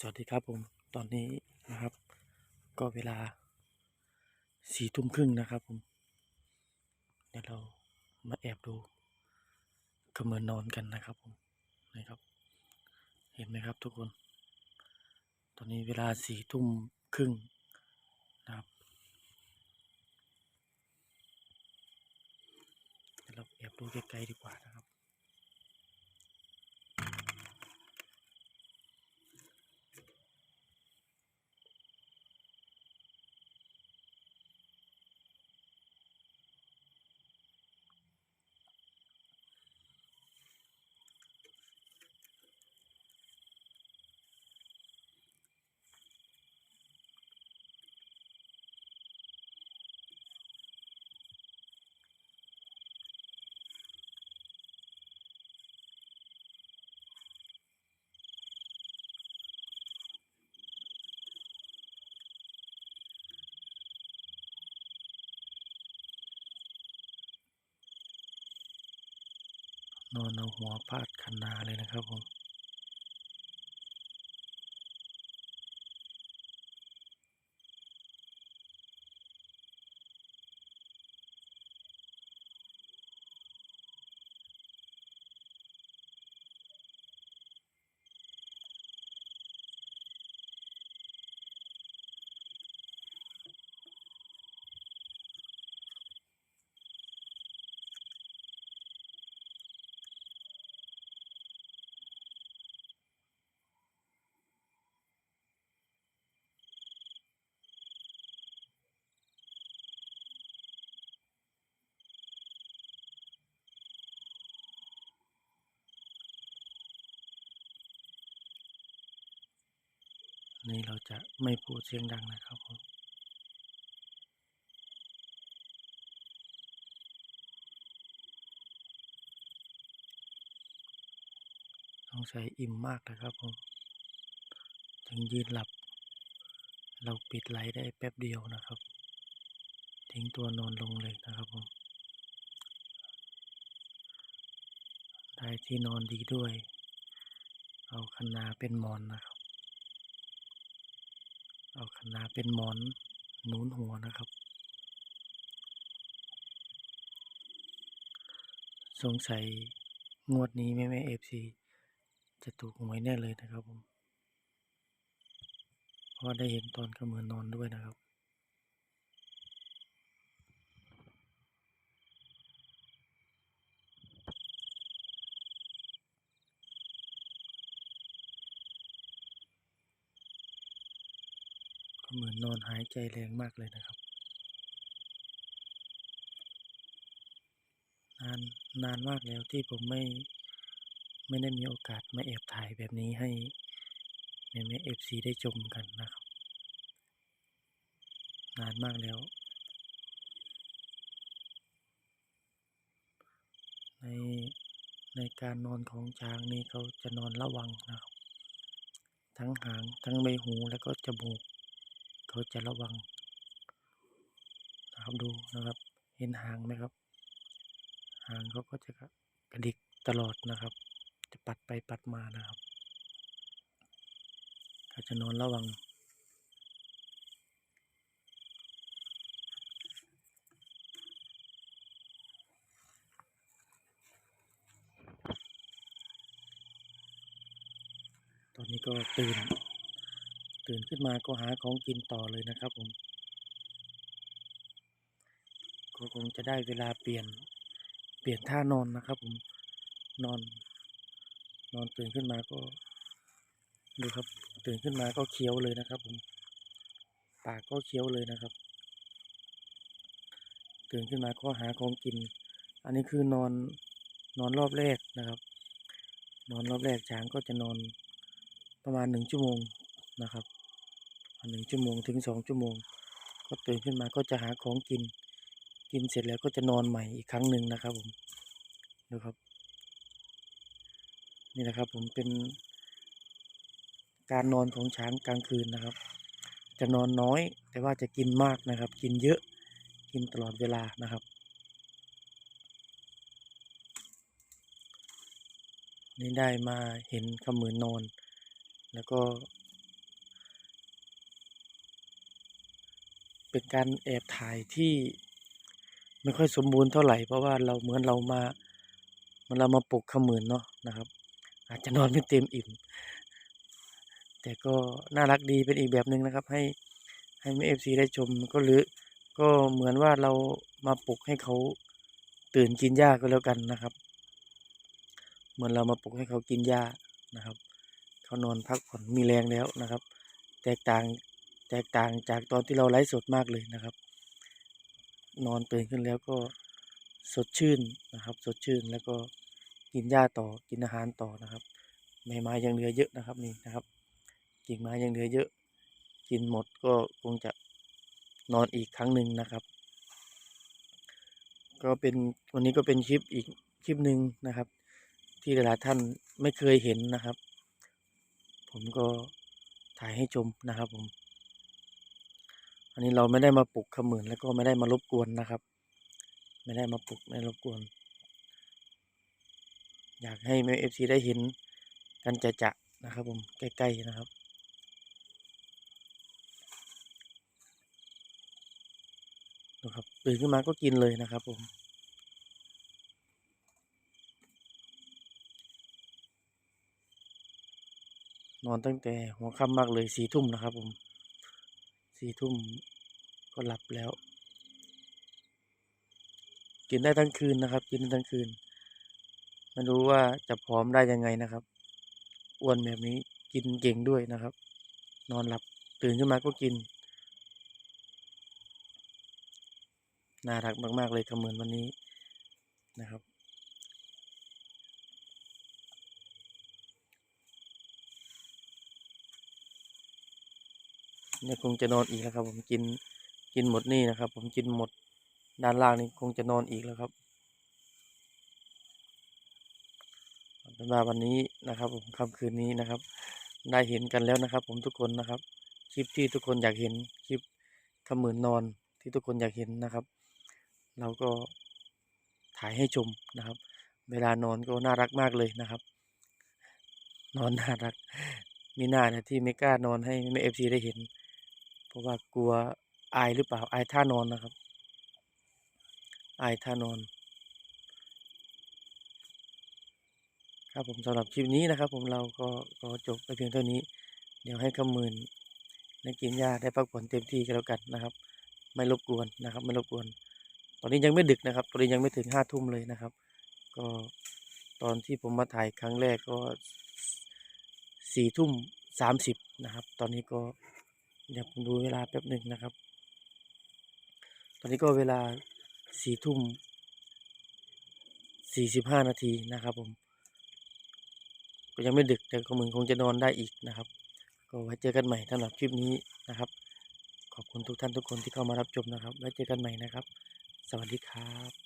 สวัสดีครับผมตอนนี้นะครับ ก็เวลาสี่ทุ่มครึ่งนะครับผมเดี๋ยวเรามาแอบดูเขมือนนอนกันนะครับผมนะครับ เห็นไหมครับทุกคน ตอนนี้เวลาสี่ทุ่มครึ่งนะครับเดี๋ยวเราแอบดูใกล้ๆดีกว่านะครับ นอนเอาหัวพาดคันนาเลยนะครับผม นี่เราจะไม่พูดเสียงดังนะครับผมต้องใช้อิ่มมากนะครับผม ถึงยืนหลับ เราปิดไลท์ได้แป๊บเดียวนะครับ ทิ้งตัวนอนลงเลยนะครับผม ได้ที่นอนดีด้วย เอาคันนาเป็นมอนนะครับ เอาขนาเป็นหมอนหนุนหัวนะครับ สงสัยงวดนี้แม่แม่เอฟซีจะถูกหวยแน่เลยนะครับผมเพราะได้เห็นตอนกำเมือนนอนด้วยนะครับ เหมือนนอนหายใจแรงมากเลยนะครับ นานนานมากแล้วที่ผมไม่ไม่ได้มีโอกาสมาแอบถ่ายแบบนี้ให้แม่แม่เอฟซีได้ชมกันนะครับ นานมากแล้ว ในในการนอนของช้างนี่เขาจะนอนระวังนะครับ ทั้งหางทั้งใบหูแล้วก็จมูก เขาจะระวังนะครับดูนะครับ เห็นหางไหมครับ หางเขาก็จะกระดิกตลอดนะครับ จะปัดไปปัดมานะครับเขาจะนอนระวังตอนนี้ก็ตื่น ตื่นขึ้นมาก็หาของกินต่อเลยนะครับผม ก็คงจะได้เวลาเปลี่ยน เปลี่ยนท่านอนนะครับผม นอน นอนตื่นขึ้นมาก็ ดูครับ ตื่นขึ้นมาก็เคี้ยวเลยนะครับผม ปากก็เคี้ยวเลยนะครับ ตื่นขึ้นมาก็หาของกิน อันนี้คือนอน นอนรอบแรกนะครับ นอนรอบแรกช้างก็จะนอนประมาณหนึ่งชั่วโมงนะครับ หนึ่งชั่วโมงถึงสองชั่วโมง ก็ตื่นขึ้นมาก็จะหาของกิน กินเสร็จแล้วก็จะนอนใหม่อีกครั้งหนึ่งนะครับผมดูครับ นี่นะครับผมเป็น การนอนของช้างกลางคืนนะครับ จะนอนน้อย แต่ว่าจะกินมากนะครับ กินเยอะกินตลอดเวลานะครับ นี่ได้มาเห็นขมือนนอน แล้วก็ เป็นการแอบถ่ายที่ไม่ค่อยสมบูรณ์เท่าไหร่เพราะว่าเราเหมือนเรามามันเรามาปลุกขมือนเนาะนะครับ อาจจะนอนไม่เต็มอิ่ม แต่ก็น่ารักดีเป็นอีกแบบหนึ่งนะครับ ให้ให้เอฟซีได้ชมก็หรือก็เหมือนว่าเรามาปลุกให้เขาตื่นกินหญ้าก็แล้วกันนะครับ เหมือนเรามาปลุกให้เขากินหญ้านะครับ เขานอนพักผ่อนมีแรงแล้วนะครับ แตกต่าง แตกต่างจากตอนที่เราไลฟ์สดมากเลยนะครับ นอนตื่นขึ้นแล้วก็สดชื่นนะครับ สดชื่นแล้วก็กินหญ้าต่อกินอาหารต่อนะครับใบไม้ยังเหลือเยอะนะครับนี่นะครับกิ่งไม้ยังเหลือเยอะ กินหมดก็คงจะนอนอีกครั้งหนึ่งนะครับ ก็เป็นวันนี้ก็เป็นคลิปอีกคลิปหนึ่งนะครับ ที่หลายๆท่านไม่เคยเห็นนะครับ ผมก็ถ่ายให้ชมนะครับผม อันนี้เราไม่ได้มาปลุกเขมือนแล้วก็ไม่ได้มารบกวนนะครับ ไม่ได้มาปลุกไม่รบกวน อยากให้แม่เอฟซีได้เห็นกันจะจะๆนะครับ ผมใกล้ๆนะครับนะครับตื่นขึ้นมาก็กินเลยนะครับ ผมนอนตั้งแต่หัวค่ำมากเลยสี่ทุ่มนะครับผม สี่ทุ่มก็หลับแล้ว กินได้ทั้งคืนนะครับ กินได้ทั้งคืนไม่รู้ว่าจะผอมได้ยังไงนะครับอ้วนแบบนี้กินเก่งด้วยนะครับ นอนหลับตื่นขึ้นมาก็กิน น่ารักมาก ๆ เลยคำมือนวันนี้นะครับ เนี่ยคงจะนอนอีกแล้วครับ ผมกินกินหมดนี่นะครับ ผมกินหมดด้านล่างนี่คงจะนอนอีกแล้วครับเอาเป็นว่าวันนี้นะครับ ผมค่ำคืนนี้นะครับ ได้เห็นกันแล้วนะครับ ผมทุกคนนะครับ คลิปที่ทุกคนอยากเห็นคลิปคำเหมือนนอนที่ทุกคนอยากเห็นนะครับ เราก็ถ่ายให้ชมนะครับ เวลานอนก็น่ารักมากเลยนะครับ นอนน่ารักมีหน้าเนี่ยที่ไม่กล้านอนให้แม่เอฟซีได้เห็น ราะว่ากลัวอายหรือเปล่าอายท่านอนนะครับ อายท่านอน ครับผมสำหรับคลิปนี้นะครับ ผมเราก็ก็จบไปเพียงเท่านี้ เดี๋ยวให้ขมืนได้กินยาได้พักผ่อนเต็มที่กันแล้วกันนะครับ ไม่รบกวนนะครับ ไม่รบกวน ตอนนี้ยังไม่ดึกนะครับ ตอนนี้ยังไม่ถึงห้าทุ่มเลยนะครับ ก็ตอนที่ผมมาถ่ายครั้งแรกก็สี่ทุ่มสามสิบนะครับ ตอนนี้ก็ เดี๋ยวผมดูเวลาแป๊บหนึ่งนะครับ ตอนนี้ก็เวลาสี่ทุ่มสี่สิบห้านาทีนะครับผม ก็ยังไม่ดึกแต่ก็เหมือนคงจะนอนได้อีกนะครับ ก็ไว้เจอกันใหม่สำหรับคลิปนี้นะครับ ขอบคุณทุกท่านทุกคนที่เข้ามารับชมนะครับ ไว้เจอกันใหม่นะครับ สวัสดีครับ